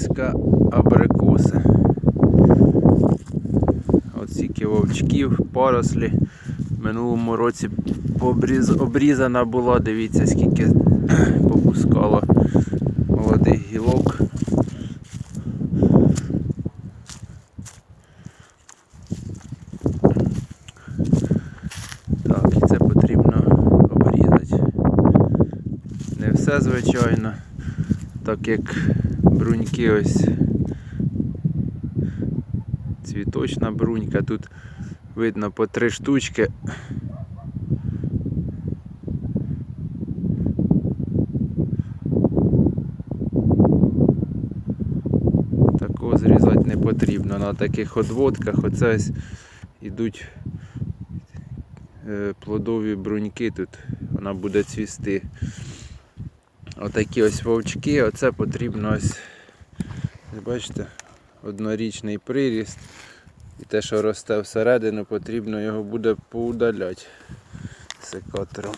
бордовська абрикоса. От стільки вовчків, порослі. В минулому році обріз, обрізана була, дивіться, скільки попускало молодих гілок. Так, і це потрібно обрізати. Не все, звичайно, так як бруньки ось цвіточна брунька, тут видно по три штучки. Такого зрізати не потрібно. На таких одводках оце ось ідуть е, плодові бруньки тут, вона буде цвісти. Отакі ось вовчки, оце потрібно ось, бачите, однорічний приріст. І те, що росте всередину, потрібно його буде поудаляти секатором.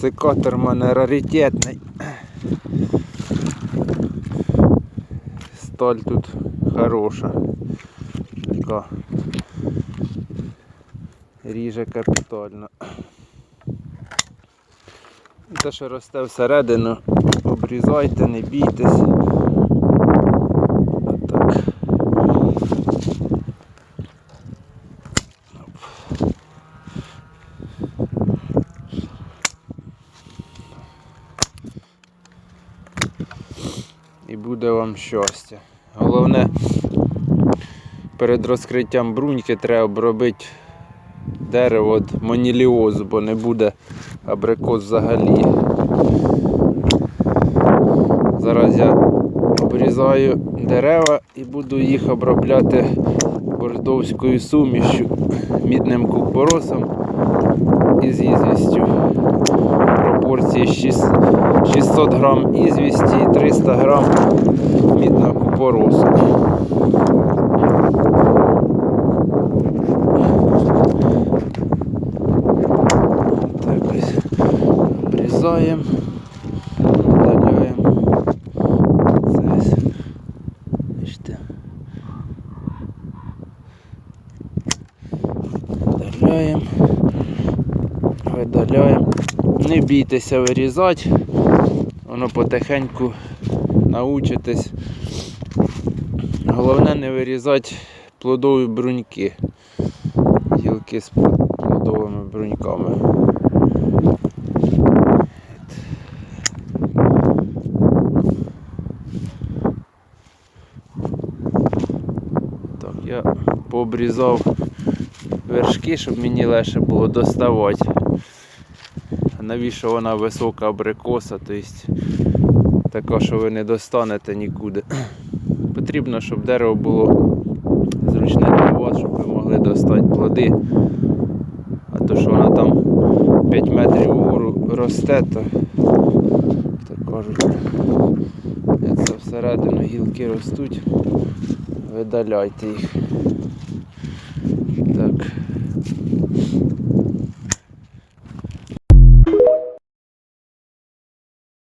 Секатор в мене раритетний. Сталь тут хороша. Така ріже капітально. Те, що росте всередину, обрізайте, не бійтесь. І буде вам щастя. Головне, перед розкриттям бруньки треба обробити дерево від моніліозу, бо не буде абрикос взагалі. Зараз я обрізаю дерева і буду їх обробляти бордовською сумішю, мідним купоросом і з ізвістю. Пропорції 6 600 грам ізвісті і 300 грам мідного купоросу. Так ось обрізаємо, видаляємо. Видаляємо. Не бійтеся вирізати. Воно потихеньку научитесь. Головне не вирізати плодові бруньки. Гілки з плодовими бруньками. Так, я пообрізав вершки, щоб мені легше було доставати. Навіщо вона висока абрикоса, тобто така, що ви не достанете нікуди. Потрібно, щоб дерево було зручне для вас, щоб ви могли достати плоди. А то, що вона там 5 метрів вгору росте, то так кажуть, це всередину гілки ростуть, видаляйте їх.